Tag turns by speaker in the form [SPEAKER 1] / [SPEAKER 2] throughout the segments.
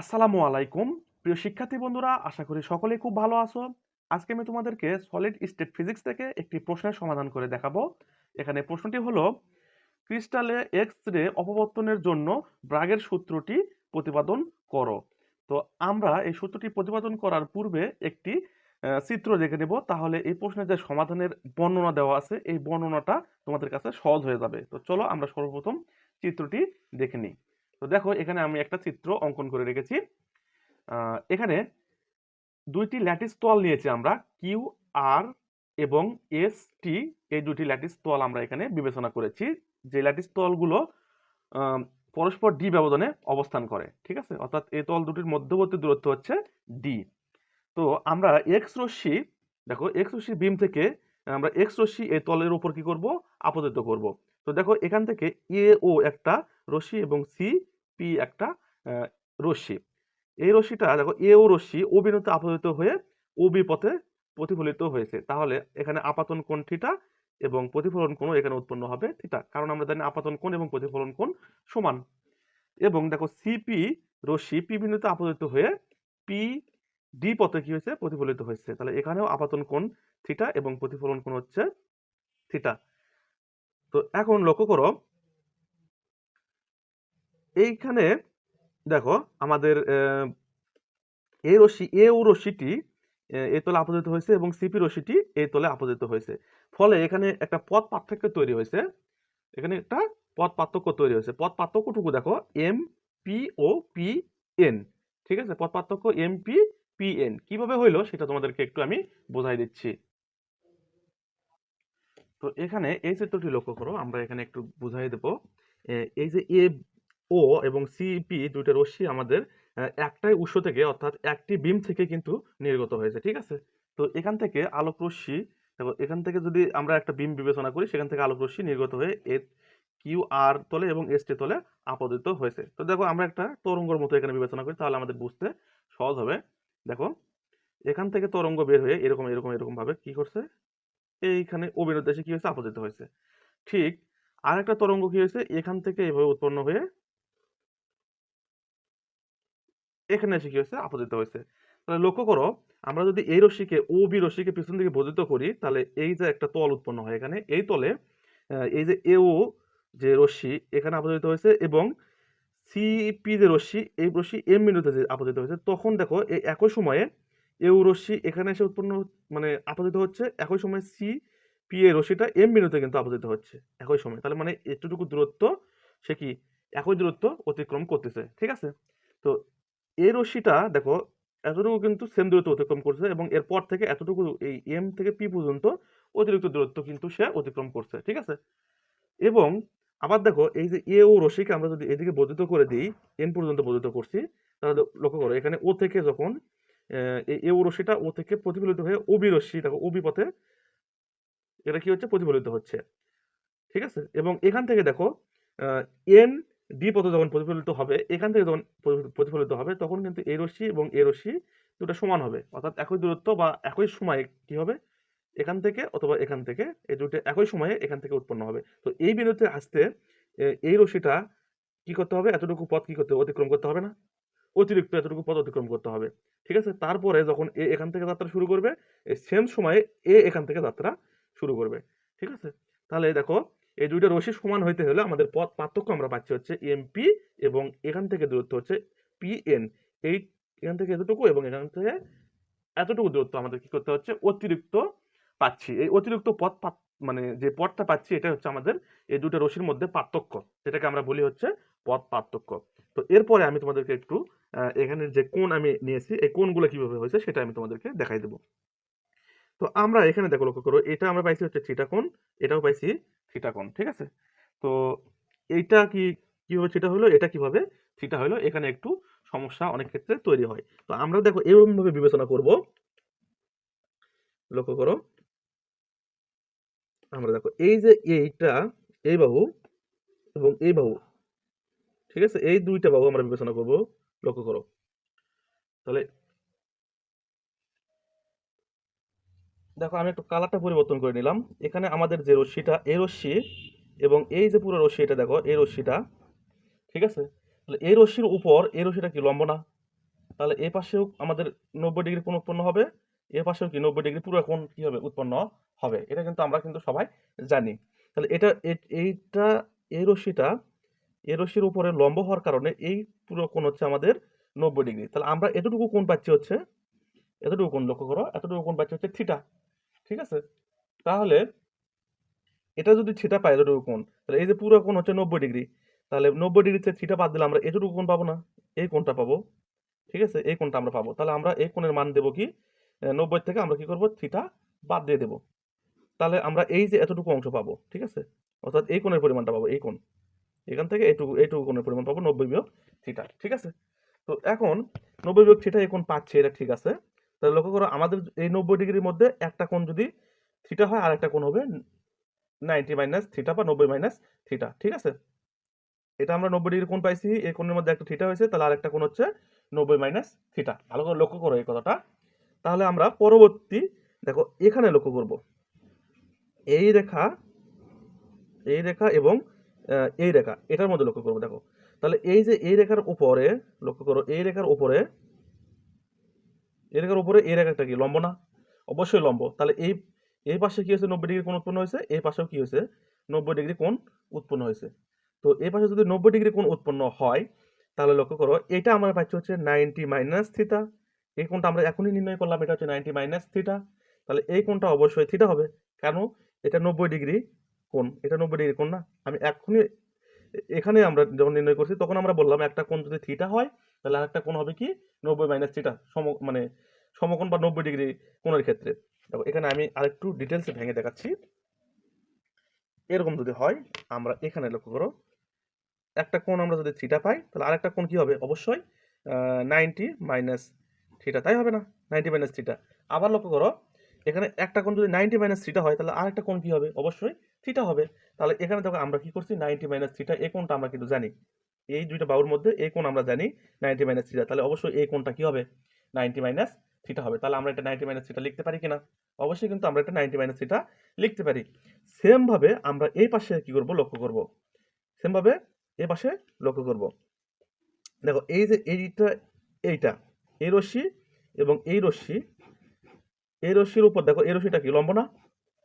[SPEAKER 1] আসসালামু আলাইকুম। প্রিয় শিক্ষার্থী বন্ধুরা, আশা করি সকলেই খুব ভালো আছো। আজকে আমি তোমাদেরকে সলিড স্টেট ফিজিক্স থেকে একটি প্রশ্নের সমাধান করে দেখাবো। এখানে প্রশ্নটি হলো ক্রিস্টালে এক্স রে অপবর্তনের জন্য ব্রাগের সূত্রটি প্রতিপাদন করো। তো আমরা এই সূত্রটি প্রতিপাদন করার পূর্বে একটি চিত্র দেখে নেব। তাহলে এই প্রশ্নের যে সমাধানের বর্ণনা দেওয়া আছে, এই বর্ণনাটা তোমাদের কাছে সহজ হয়ে যাবে। তো চলো আমরা সর্বপ্রথম চিত্রটি দেখে নিই। তো দেখো এখানে আমি একটা চিত্র অঙ্কন করে রেখেছি। এখানে দুইটি ল্যাটিস তল নিয়েছি আমরা কিউ আর এবং এস টি এই দুটি ল্যাটিস তল আমরা এখানে বিবেচনা করেছি। যে ল্যাটিস তলগুলো পরস্পর ডি ব্যবধানে অবস্থান করে, ঠিক আছে? অর্থাৎ এই তল দুটির মধ্যবর্তী দূরত্ব হচ্ছে ডি তো আমরা এক্স রশ্মি, দেখো এক্স রশ্মি বিম থেকে আমরা এক্স রশ্মি এই তলের উপর কি করব? আপতিত করব। তো দেখো এখান থেকে এ, ও একটা রশ্মি এবং সি, পি একটা রশ্মি। এই রশ্মিটা দেখো এ, ও রশ্মি ও বিন্দুতে আপতিত হয়ে ও বি পথে প্রতিফলিত হয়েছে। তাহলে এখানে আপাতন কোণ থিটা এবং প্রতিফলন কোণ এখানে উৎপন্ন হবে থিটা। কারণ আমরা জানি আপাতন কোণ এবং প্রতিফলন কোণ সমান। এবং দেখো সিপি রশ্মি, পি বিন্দুতে আপতিত হয়ে পি, ডি পথে কি হয়েছে? প্রতিফলিত হয়েছে। তাহলে এখানেও আপাতন কোণ থিটা এবং প্রতিফলন কোণ হচ্ছে থিটা। তো এখন লক্ষ্য করো, এইখানে দেখো আমাদের, এ রশ্মি, এ ও রশ্মিটি এই তলে আপতিত হয়েছে এবং সিপি রশ্মিটি এই তলে আপতিত হয়েছে। ফলে এখানে একটা পথ পার্থক্য তৈরি হয়েছে। এখানে একটা পথ পার্থক্য তৈরি হয়েছে। পথ পার্থক্যটুকু দেখো, এম পি ও পি এন, ঠিক আছে? পথ পার্থক্য এম পি পি এন। কীভাবে হইল সেটা তোমাদেরকে একটু আমি বোঝাই দিচ্ছি। তো এখানে এই চিত্রটি লক্ষ্য করো, আমরা এখানে একটু বুঝাই দেবো। এই যে এ, ও এবং সিপি দুইটা রশ্মি আমাদের একটাই উৎস থেকে অর্থাৎ একটি বিম থেকে কিন্তু নির্গত হয়েছে, ঠিক আছে? তো এখান থেকে আলোক রশ্মি, দেখো, এখান থেকে যদি আমরা একটা বিম বিবেচনা করি, সেখান থেকে আলোক রশ্মি নির্গত হয়ে এ, কিউ, আর তলে এবং এস টি তলে আপতিত হয়েছে। তো দেখো, আমরা একটা তরঙ্গর মতো এখানে বিবেচনা করি, তাহলে আমাদের বুঝতে সহজ হবে। দেখো, এখান থেকে তরঙ্গ বের হয়ে এরকম এরকম এরকম ভাবে কি করছে? এইখানে অভিনয় দেশে কি হয়েছে? আপতিত হয়েছে। ঠিক, আরেকটা তরঙ্গ কি হয়েছে? এখান থেকে এভাবে উৎপন্ন হয়ে এখানে এসে কি হয়েছে? আপতিত হয়েছে। তাহলে লক্ষ্য করো, আমরা যদি এই রশ্মিকে, ও বি রশ্মিকে পিছন দিকে বর্ধিত করি, তাহলে এই যে একটা তল উৎপন্ন হয় এখানে, এই তলে এই যে এ ও যে রশ্মি, এখানে আপতিত হয়েছে এবং সিপি যে রশ্মি, এই রশ্মি এম বিন্দুতে যে আপতিত হয়েছে, তখন দেখো, এই একই সময়ে এ ও রশ্মি এখানে এসে উৎপন্ন মানে আপতিত হচ্ছে, একই সময় সি, পি এ রশ্মিটা এম বিন্দুতে কিন্তু আপতিত হচ্ছে, একই সময়। তাহলে মানে এতটুকু দূরত্ব, সে কি একই দূরত্ব অতিক্রম করতেছে, ঠিক আছে? তো এই রশ্মিটা দেখো, এতটুকু কিন্তু সেম দূরত্ব অতিক্রম করছে এবং এরপর থেকে এতটুকু এই এম থেকে পি পর্যন্ত অতিরিক্ত দূরত্ব কিন্তু সে অতিক্রম করছে, ঠিক আছে? এবং আবার দেখো, এই যে এ ও রশ্মিকে আমরা যদি এদিকে বর্ধিত করে দিই, এন পর্যন্ত বর্ধিত করছি, তাহলে লক্ষ্য করো, এখানে ও থেকে যখন এই ও রশ্মিটা ও থেকে প্রতিফলিত হয়ে ওবি রশ্মি দেখো ওবি পথে এটা কি হচ্ছে? প্রতিফলিত হচ্ছে। ঠিক আছে? এবং এখান থেকে দেখো এন ডি পথে যখন প্রতিফলিত হবে, এখান থেকে যখন প্রতিফলিত হবে, তখন কিন্তু এই রশ্মি এবং এ রশ্মি দুটো সমান হবে। অর্থাৎ একই দূরত্ব বা একই সময়ে কি হবে? এখান থেকে অথবা এখান থেকে, এই দুটো একই সময়ে এখান থেকে উৎপন্ন হবে। তো এই বিন্দুতে আসতে এই রশ্মিটা কি করতে হবে? এতটুকু পথ কি করতে হবে? অতিক্রম করতে হবে না। অতিরিক্ত এতটুকু পথ অতিক্রম করতে হবে। ঠিক আছে? তারপরে যখন এ এখান থেকে যাত্রা শুরু করবে সেম সময়ে এ এখান থেকে যাত্রা শুরু করবে। ঠিক আছে? তাহলে দেখো, এই দুইটা রশ্মি সমান হইতে হলে আমাদের পথ পার্থক্য আমরা পাচ্ছি হচ্ছে এমপি এবং এখান থেকে দূরত্ব হচ্ছে পিএন এই এখান থেকে এতটুকু এবং এখান থেকে এতটুকু দূরত্ব আমাদের কি করতে হচ্ছে? অতিরিক্ত পাচ্ছি। এই অতিরিক্ত পথ মানে যে পথটা পাচ্ছি, এটা হচ্ছে আমাদের এই দুটো রশ্মির মধ্যে পার্থক্য। যেটাকে আমরা বলি হচ্ছে পথ পার্থক্য। তো এরপরে আমি তোমাদেরকে একটু এখানে যে কোন আমি নিয়েছি, এই কোণগুলো কীভাবে হয়েছে সেটা আমি তোমাদেরকে দেখাই দেবো। তো আমরা এখানে দেখো লক্ষ্য করো, এটা আমরা পাইছি হচ্ছে থিটা কোণ এটাও পাইছি থিটা কোণ ঠিক আছে? তো এইটা কি কীভাবে থিটা হলো, এটা কীভাবে? থিটা হলো, এখানে একটু সমস্যা অনেক ক্ষেত্রে তৈরি হয়। তো আমরা দেখো এরকম ভাবে বিবেচনা করব। লক্ষ্য করো। আমরা দেখো এই যে এইটা, এই বাহু এবং এই বাহু ঠিক আছে? এই দুইটা বাহু আমরা বিবেচনা করব। লক্ষ্য করো। তাহলে দেখো, আমি একটু কালারটা পরিবর্তন করে নিলাম। এখানে আমাদের যে রশ্মিটা এই রশ্মি এবং এই যে পুরো রশ্মি এটা দেখো এই রশ্মিটা, ঠিক আছে? তাহলে এই রশ্মির উপর এই রশ্মিটা কি লম্ব না? তাহলে এ পাশেও আমাদের নব্বই ডিগ্রি কোণ উৎপন্ন হবে, এ পাশেও কি নব্বই ডিগ্রি পুরো কোণ কি হবে? উৎপন্ন হবে। এটা কিন্তু আমরা কিন্তু সবাই জানি। তাহলে এটা এইটা এই রশ্মিটা এই রশ্মির উপরে লম্ব হওয়ার কারণে এই পুরো কোণ হচ্ছে আমাদের নব্বই ডিগ্রি। তাহলে আমরা এতটুকু কোণ পাচ্ছি হচ্ছে, এতটুকু কোণ লক্ষ্য করো, এতটুকু কোণ পাচ্ছি হচ্ছে থিটা ঠিক আছে? তাহলে এটা যদি থিটা পাই এতটুকু কোণ, তাহলে এই যে পুরো কোণ হচ্ছে নব্বই ডিগ্রি, তাহলে নব্বই ডিগ্রিতে থিটা বাদ দিলে আমরা এতটুকু কোণ পাবো না, এই কোণটা পাবো, ঠিক আছে? এই কোণটা আমরা পাবো। তাহলে আমরা এই কোণের মান দেবো কি? নব্বই থেকে আমরা কি করব? থিটা বাদ দিয়ে দেবো। তাহলে আমরা এই যে এতটুকু অংশ পাবো, ঠিক আছে? অর্থাৎ এই কোণের পরিমাণটা পাবো, এই কোণ। এখান থেকে এইটুকু এইটুকু কোণের পরিমাণ পাবো নব্বই বিয়োগ থিটা ঠিক আছে? তো এখন নব্বই বিয়োগ থিটা কোণ পাচ্ছে, এটা ঠিক আছে। তাহলে লক্ষ্য করো, আমাদের এই নব্বই ডিগ্রির মধ্যে একটা কোণ যদি থিটা হয় আর একটা কোণ হবে নাইনটি মাইনাস থিটা বা নব্বই মাইনাস থিটা ঠিক আছে? এটা আমরা নব্বই ডিগ্রি কোণ পাইছি, এই কোণের মধ্যে একটা থিটা হয়েছে, তাহলে আরেকটা কোণ হচ্ছে নব্বই মাইনাস থিটা ভালো করে লক্ষ্য করো এই কথাটা। তাহলে আমরা পরবর্তী, দেখো, এখানে লক্ষ্য করব। এই রেখা এই রেখা এবং এই রেখা, এটার মধ্যে লক্ষ্য করব, দেখো। তাহলে এই যে এই রেখার উপরে, লক্ষ্য করো, এই রেখার উপরে, এই রেখার উপরে এই রেখাটা কি, লম্ব না? অবশ্যই লম্ব। তাহলে এই এই পাশে কি হয়েছে? নব্বই ডিগ্রি কোণ উৎপন্ন হয়েছে, এই পাশেও কি হয়েছে? নব্বই ডিগ্রি কোণ উৎপন্ন হয়েছে। তো এই পাশে যদি নব্বই ডিগ্রি কোণ উৎপন্ন হয়, তাহলে লক্ষ্য করো, এটা আমরা পাচ্ছি হচ্ছে নাইনটি মাইনাস থিটা। এই কোণটা আমরা এখনই নির্ণয় করলাম, এটা হচ্ছে নাইনটি মাইনাস থিটা। তাহলে এই কোণটা অবশ্যই থিটা হবে। কেন? এটা নব্বই ডিগ্রি কোণ এটা নব্বই ডিগ্রি কোণ না? আমি এখনই এ- এখানে আমরা যখন নির্ণয় করছি, তখন আমরা বললাম একটা কোণ যদি থিটা হয়, তাহলে আরেকটা কোণ হবে কি? নব্বই মাইনাস থিটা সম মানে সমকোণ বা নব্বই ডিগ্রি কোণের ক্ষেত্রে। দেখো, এখানে আমি আরেকটু ডিটেলসে ভেঙে দেখাচ্ছি। এরকম যদি হয়, আমরা এখানে লক্ষ্য করো, একটা কোণ আমরা যদি থিটা পাই, তাহলে আরেকটা কোণ কি হবে? অবশ্যই নাইনটি মাইনাস থিটা তাই হবে না? নাইনটি মাইনাস থিটা আবার লক্ষ্য করো এখানে একটা কোণ যদি নাইনটি মাইনাস থিটা হয়, তাহলে আরেকটা কোণ কি হবে? অবশ্যই থ্রিটা হবে। তাহলে এখানে দেখো আমরা কি করছি? নাইনটি মাইনাস থিটা এই কোণটা আমরা কিন্তু জানি। এই দুইটা বাহুর মধ্যে এই কোণ আমরা জানি নাইনটি মাইনাস থিটা তাহলে অবশ্যই এই কোণটা কি হবে? নাইনটি মাইনাস থ্রিটা হবে। তাহলে আমরা এটা নাইনটি মাইনাস থিটা লিখতে পারি কিনা? অবশ্যই কিন্তু আমরা এটা নাইনটি মাইনাস থিটা লিখতে পারি। সেমভাবে আমরা এই পাশে কি করব? লক্ষ্য করব। সেম ভাবে এই পাশে লক্ষ্য করব। দেখো এই যে এইটা এইটা এই রশ্মি এবং এই রশ্মি এই রশ্মির উপর দেখো, এই রশ্মিটা কি, লম্ব না?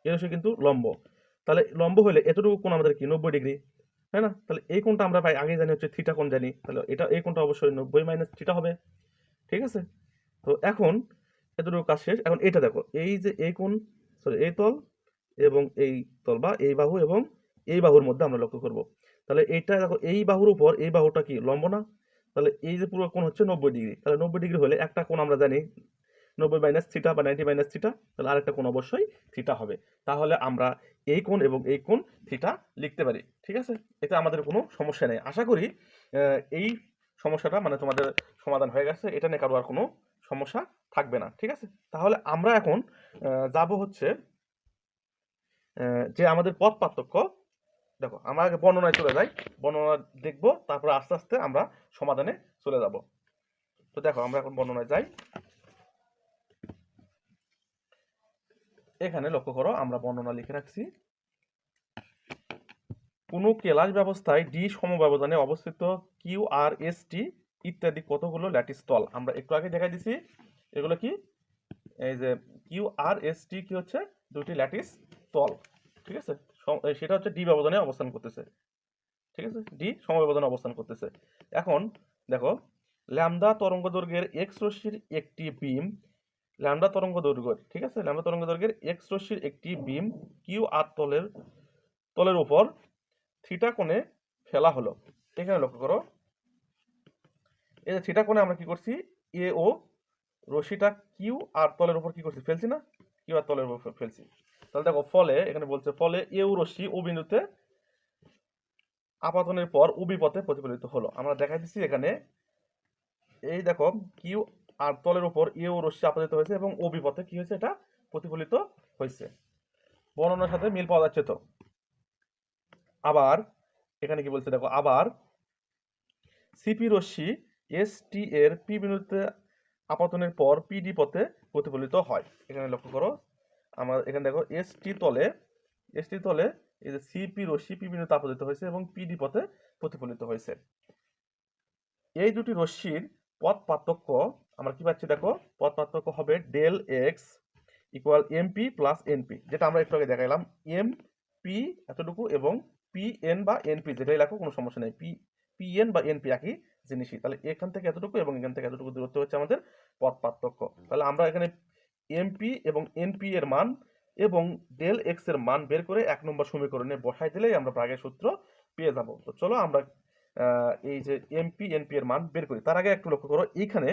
[SPEAKER 1] এই রশ্মি কিন্তু লম্ব। তাহলে লম্ব হলে এতটুকু কোণ আমাদের কি, নব্বই ডিগ্রি, তাই না? তাহলে এই কোণটা আমরা পাই আগে জানি হচ্ছে থিটা কোণ জানি। তাহলে এটা, এই কোণটা অবশ্যই নব্বই মাইনাস থিটা হবে, ঠিক আছে? তো এখন এতটুকু কাজ শেষ। এখন এটা দেখো, এই যে এই কোণ সরি এই তল এবং এই তল বা এই বাহু এবং এই বাহুর মধ্যে আমরা লক্ষ্য করব। তাহলে এইটা দেখো, এই বাহুর উপর এই বাহুটা কি, লম্ব না? তাহলে এই যে পুরো কোণ হচ্ছে নব্বই ডিগ্রি। তাহলে নব্বই ডিগ্রি হলে একটা কোণ আমরা জানি নব্বই মাইনাস থিটা বা নাইনটি মাইনাস থিটা তাহলে আরেকটা কোণ অবশ্যই থিটা হবে। তাহলে আমরা এই কোণ এবং এই কোণ থিটা লিখতে পারি, ঠিক আছে? এতে আমাদের কোনো সমস্যা নেই। আশা করি এই সমস্যাটা মানে তোমাদের সমাধান হয়ে গেছে। এটা নিয়ে কারও আর কোনো সমস্যা থাকবে না, ঠিক আছে? তাহলে আমরা এখন যাব হচ্ছে যে আমাদের পথ পার্থক্য, দেখো, আমরা আগে বর্ণনায় চলে যাই। বর্ণনা দেখব, তারপরে আস্তে আস্তে আমরা সমাধানে চলে যাব। তো দেখো, আমরা এখন বর্ণনায় যাই। এখানে লক্ষ্য করো, আমরা বর্ণনা লিখে রাখছি। কোনো কেলাস ব্যবস্থায় ডি সমব্যবধানে অবস্থিত কিউ আর এস টি ইত্যাদি কতগুলো ল্যাটিস তল? আমরা একটু আগে দেখাই দিছি, এগুলো কি? এই যে কিউ আর এস টি কি হচ্ছে? দুটি ল্যাটিস তল, ঠিক আছে? সেটা হচ্ছে ডি ব্যবধানে অবস্থান করতেছে, ঠিক আছে? ডি সমব্যবধানে অবস্থান করতেছে। এখন দেখো ল্যামদা তরঙ্গ দৈর্ঘ্যের এক্স রশ্মির একটি বিম ল্যামডা তরঙ্গ দৈর্ঘ্যের, ঠিক আছে? ল্যামডা তরঙ্গ দৈর্ঘ্যের এক্স রশ্মির একটি বিম কিউ আর তলের তলের উপর থিটা কোণে ফেলা হলো। এখানে লক্ষ্য করো। এই যে থিটা কোণে আমরা কি করছি? এ ও রশিটা কিউ আর তলের উপর কি করছি? ফেলছি না? কিউ আর তলের উপর ফেলছি। তাহলে দেখো, ফলে, এখানে বলছে ফলে এ ও রশ্মি ও বিন্দুতে আপাতনের পর উবি পথে প্রতিফলিত হলো। আমরা দেখাই দিচ্ছি এখানে, এই দেখো কিউ আর তলের উপর এ ও রশ্মি আপাতিত হয়েছে এবং ও বিপথে কি হয়েছে? এটা প্রতিফলিত হয়েছে। বর্ণনার সাথে মিল পাওয়া যাচ্ছে তো। আবার, এখানে কি বলছে দেখো, আবার সিপি রশ্মি এস টি এর পি বিন্দুতে আপাতনের পর পিডি পথে প্রতিফলিত হয়। এখানে লক্ষ্য করো, আমার এখানে দেখো এস টি তলে এস টি তলে এই যে সিপি রশ্মি পি বিন্দুতে আপতিত হয়েছে এবং পিডি পথে প্রতিফলিত হয়েছে। এই দুটি রশ্মির পথ পার্থক্য আমরা কি পাচ্ছি দেখো? পথ পার্থক্য হবে del x equal MP plus NP যেটা আমরা একটু আগে দেখাইলাম। এম পি এতটুকু এবং পি এন বা এনপি যেটাই লেখো, কোনো সমস্যা নেই। পি পি এন বা এনপি একই জিনিসই। তাহলে এখান থেকে এতটুকু এবং এখান থেকে এতটুকু দূরত্ব হচ্ছে আমাদের পথ পার্থক্য তাহলে আমরা এখানে এমপি এবং এনপি এর মান এবং ডেল এক্সের মান বের করে এক নম্বর সমীকরণে বসাই দিলেই আমরা প্রাগের সূত্র পেয়ে যাব। তো চলো আমরা এই যে এমপি এনপি এর মান বের করি, তার আগে একটু লক্ষ্য করো, এইখানে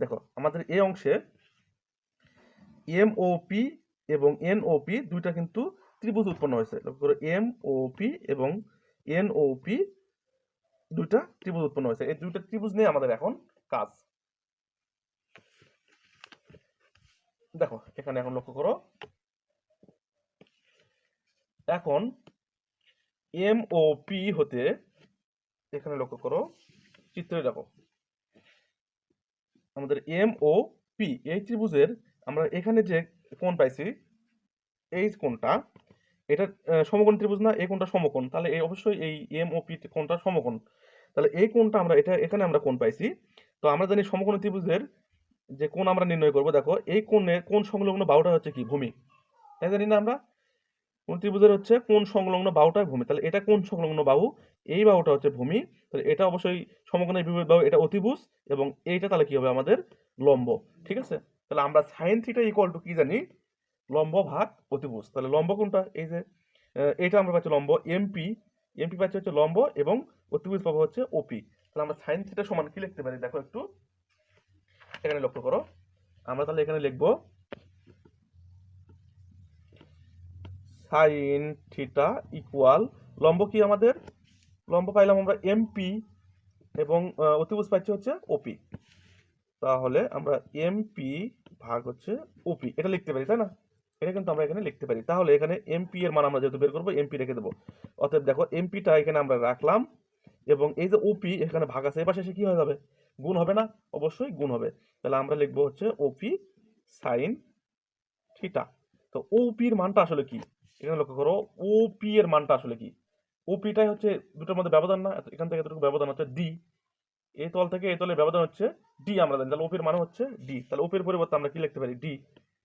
[SPEAKER 1] দেখো, আমাদের এই অংশে এমওপি এবং এনওপি দুইটা কিন্তু ত্রিভুজ উৎপন্ন হয়েছে। লক্ষ্য করো এমওপি এবং এনওপি দুইটা ত্রিভুজ উৎপন্ন হয়েছে। এই দুইটা ত্রিভুজ নিয়ে আমাদের এখন কাজ। দেখো, এখানে এখন লক্ষ্য করো, এখন এমওপি হতে এখানে লক্ষ্য করো, চিত্রে দেখো। আমাদের এম ও পি এই ত্রিভুজের আমরা এখানে যে কোণ পাইছি, এই কোণটা, এটা সমকোণ ত্রিভুজ না, এই কোণটা সমকোণ। তাহলে এই অবশ্যই এই এম ও পি কোণটা সমকোণ। তাহলে এই কোণটা আমরা, এটা, এখানে আমরা কোণ পাইছি। তো আমরা জানি সমকোণ ত্রিভুজের যে কোণ আমরা নির্ণয় করব, দেখো, এই কোণের কোণ সংলগ্ন বাহুটা হচ্ছে কি? ভূমি। তাই জানি না আমরা? কোন ত্রিভুজের হচ্ছে কোন সংলগ্ন বাহুটা ভূমি। তাহলে এটা কোন সংলগ্ন বাহু? এই বাহুটা হচ্ছে ভূমি। তাহলে এটা অবশ্যই সমকোণের বিপরীত বাহু, এটা অতিভুজ এবং এইটা তাহলে কি হবে আমাদের লম্ব, ঠিক আছে? তাহলে আমরা সাইন থিটা ইকুয়াল টু কি জানি? লম্ব ভাগ অতিভুজ। তাহলে লম্ব কোনটা? এই যে এটা আমরা পাচ্ছি লম্ব এমপি এমপি পাচ্ছি হচ্ছে লম্ব এবং অতিভুজ পাবো হচ্ছে ওপি তাহলে আমরা সাইন থিটা সমান কি লিখতে পারি? দেখো একটু। এখানে লক্ষ্য করো। আমরা তাহলে এখানে লিখব সাইন থিটা ইকুয়াল লম্ব কি আমাদের? লম্ব পাইলাম আমরা এমপি এবং অতিভুজ পাচ্ছি হচ্ছে ওপি তাহলে আমরা এমপি ভাগ হচ্ছে ওপি এটা লিখতে পারি, তাই না? এটা কিন্তু আমরা এখানে লিখতে পারি। তাহলে এখানে এমপি এর মান আমরা যেহেতু বের করব এমপি রেখে দেবো। অতএব দেখো এমপিটা এখানে আমরা রাখলাম এবং এই যে ওপি এখানে ভাগ আছে এবার এসে কি হয়ে যাবে? গুণ হবে না? অবশ্যই গুণ হবে। তাহলে আমরা লিখব হচ্ছে ওপি সাইন থিটা তো ওপির মানটা আসলে কি? এখানে লক্ষ্য করো ওপি এর মানটা আসলে কি? ওপিটাই হচ্ছে দুটোর মধ্যে ব্যবধান না এখান থেকে এতটুকু ব্যবধান হচ্ছে ডি এই তল থেকে এই তলের ব্যবধান হচ্ছে ডি আমরা জানি, তাহলে ওপির মানে হচ্ছে ডি তাহলে ওপির পরিবর্তে আমরা কি লিখতে পারি? ডি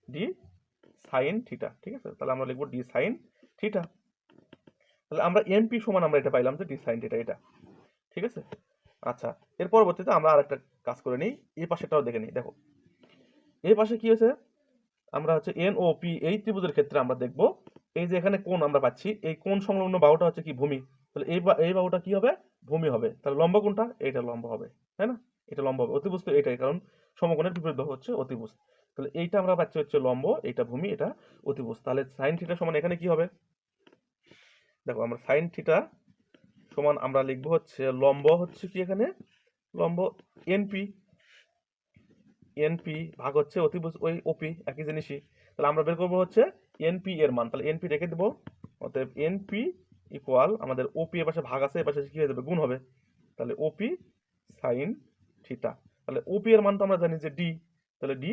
[SPEAKER 1] ডি সাইন থিটা ঠিক আছে? তাহলে আমরা লিখব ডি সাইন থিটা তাহলে আমরা এমপি সমান আমরা এটা পাইলাম যে ডি সাইন থিটা এটা, ঠিক আছে? আচ্ছা এর পরবর্তীতে আমরা আরেকটা কাজ করে নিই, এই পাশেটাও দেখে নিই, দেখো। এই পাশে কি হয়েছে? আমরা হচ্ছে এন ও পি এই ত্রিভুজের ক্ষেত্রে আমরা দেখব এই যে এখানে কোন আমরা পাচ্ছি, এই কোন সংলগ্ন বাহুটা হচ্ছে কি ভূমি? তাহলে এই এই বাহুটা কি হবে? ভূমি হবে। তাহলে লম্ব কোনটা এইটা লম্ব হবে, তাই না? এটা লম্ব হবে, অতিভুজ তো এটাই, কারণ সমকোণের বিপরীত বাহু হচ্ছে অতিভুজ। তাহলে এইটা আমরা পাচ্ছি হচ্ছে লম্ব এটা ভূমি, এটা অতিভুজ। তাহলে সাইন থিটা সমান এখানে কি হবে? দেখো, আমরা সাইন থিটা সমান আমরা লিখব হচ্ছে লম্ব হচ্ছে কি এখানে? লম্ব এনপি এনপি ভাগ হচ্ছে অতিভুজ ওই ওপি একই জিনিসই। তাহলে আমরা বের করব হচ্ছে এনপি এর মান, তাহলে এনপি রেখে দেবো। অতএব এনপি ইকুয়াল আমাদের ওপি এর পাশে ভাগ আছে এর পাশে কি হয়ে যাবে? গুণ হবে। তাহলে ওপি সাইন থিটা তাহলে ওপি এর মান তো আমরা জানি যে ডি তাহলে ডি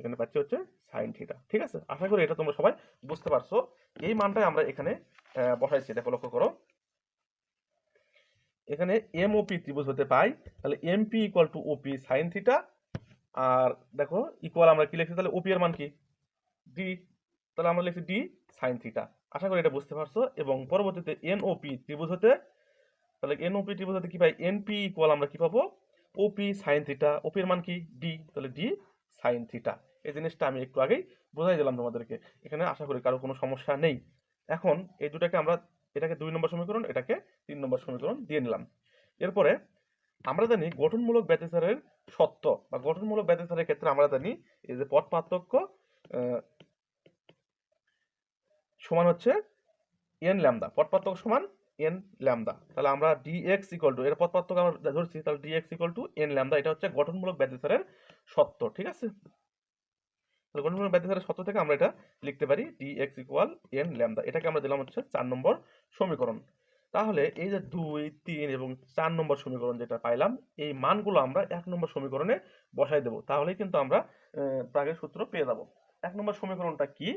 [SPEAKER 1] এখানে পাচ্ছি হচ্ছে সাইন থিটা ঠিক আছে? আশা করি এটা তোমরা সবাই বুঝতে পারছ। এই মানটাই আমরা এখানে বসাইছি। দেখো, লক্ষ্য করো। এখানে এম ওপি ত্রিভুজ হতে পাই। তাহলে MP equal to OP sine theta আর দেখো ইকুয়াল আমরা কি লিখছি? তাহলে ওপি এর মান কি? ডি তাহলে আমরা লিখছি ডি সাইন থিটা আশা করি এটা বুঝতে পারছ। এবং পরবর্তীতে এনওপি ত্রিভুজ হতে, তাহলে এনওপি ত্রিভুজ হতে কি পাই? এনপি ইকুয়াল আমরা কি পাবো? ওপি সাইন থিটা ওপি এর মান কি? ডি তাহলে ডি সাইন থিটা এই জিনিসটা আমি একটু আগেই বোঝাই দিলাম তোমাদেরকে। এখানে আশা করি কারও কোনো সমস্যা নেই। এখন এই দুটাকে আমরা, এটাকে দুই নম্বর সমীকরণ, এটাকে তিন নম্বর সমীকরণ দিয়ে নিলাম। এরপরে আমরা জানি গঠনমূলক ব্যতিচারের সত্য। বা গঠনমূলক ব্যতিচারের ক্ষেত্রে আমরা জানি এই যে পথ পার্থক্য সমান হচ্ছে এন ল্যামদা পথ পার্থক্য সমান এন ল্যামদা তাহলে আমরা ডিএক্স ইকুয়াল টু এর পথ পার্থক্য আমরা ধরছি, তাহলে dx equal to N lambda এটা হচ্ছে গঠনমূলক ব্যতিচারের সত্য ঠিক আছে? তাহলে গঠনমূলক ব্যতিচারের সত্য থেকে আমরা এটা লিখতে পারি ডিএক্স ইকুয়াল এন ল্যামদা এটাকে আমরা দিলাম হচ্ছে চার নম্বর সমীকরণ। তাহলে এই যে দুই, তিন এবং চার নম্বর সমীকরণ যেটা পাইলাম, এই মানগুলো আমরা এক নম্বর সমীকরণে বসাই দেবো। তাহলেই কিন্তু আমরা প্রাগের সূত্র পেয়ে যাব। এক নম্বর সমীকরণটা কি?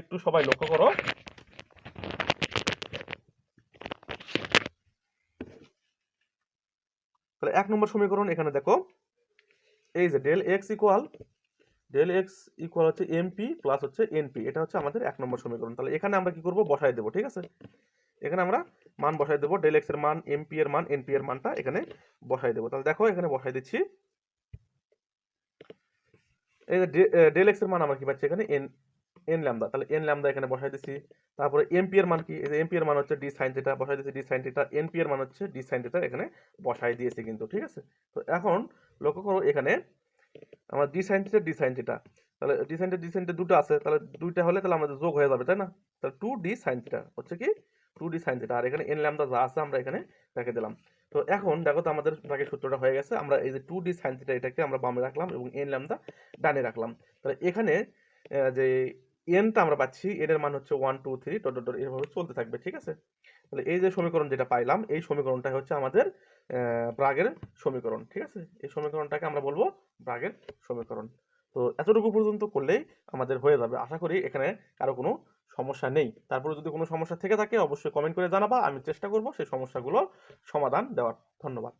[SPEAKER 1] একটু সবাই লক্ষ্য করো। তাহলে এক নম্বর সমীকরণ এখানে দেখো। এই যে del x equal del x equal হচ্ছে এমপি প্লাস হচ্ছে এনপি এটা হচ্ছে আমাদের এক নম্বর সমীকরণ। তাহলে এখানে আমরা কি করব? বসাই দেবো, ঠিক আছে? এখানে আমরা মান বসাই দেবো ডেল এক্সের মান এমপি এর মান এনপি এর মানটা এখানে বসাই দেবো। তাহলে দেখো, এখানে বসাই দিচ্ছি। এই যে ডেল এক্সের মান আমরা কি পাচ্ছি এখানে? এন এন ল্যামদা তাহলে এন ল্যামদা এখানে বসাই দিচ্ছি তারপরে এমপি এর মান কি এই যে এমপি এর মান হচ্ছে ডি সাইন থিটা বসাই দিচ্ছি ডি সাইন থিটা এনপি এর মান হচ্ছে ডি সাইন থিটা এখানে বসাই দিয়েছি কিন্তু ঠিক আছে তো এখন লক্ষ্য করো এখানে আমার d sine theta d sine theta তাহলে ডি সাইন ডি সাইন দুটো আছে তাহলে দুইটা হলে তাহলে আমাদের যোগ হয়ে যাবে তাই না তাহলে টু ডি সাইন থিটা হচ্ছে কি টু ডি সাইন থিটা আর এখানে এন ল্যামদা যা আছে আমরা এখানে রেখে দিলাম তো এখন দেখো তো আমাদের বাকি সূত্রটা হয়ে গেছে আমরা এই যে টু ডি সাইন থিটা এটাকে আমরা বামে রাখলাম এবং এন ল্যামদা ডানে রাখলাম তাহলে এখানে যে এনটা আমরা পাচ্ছি এর মান হচ্ছে one two three dot dot এভাবে চলতে থাকবে, ঠিক আছে? তাহলে এই যে সমীকরণ যেটা পাইলাম, এই সমীকরণটা হচ্ছে আমাদের ব্রাগের সমীকরণ, ঠিক আছে? এই সমীকরণটাকে আমরা বলব ব্রাগের সমীকরণ। তো এতটুকু পর্যন্ত করলেই আমাদের হয়ে যাবে। আশা করি এখানে কারও কোনো সমস্যা নেই। তারপরে যদি কোনো সমস্যা থেকে থাকে, অবশ্যই কমেন্ট করে জানাবা। আমি চেষ্টা করব সেই সমস্যাগুলো সমাধান দেওয়ার। ধন্যবাদ।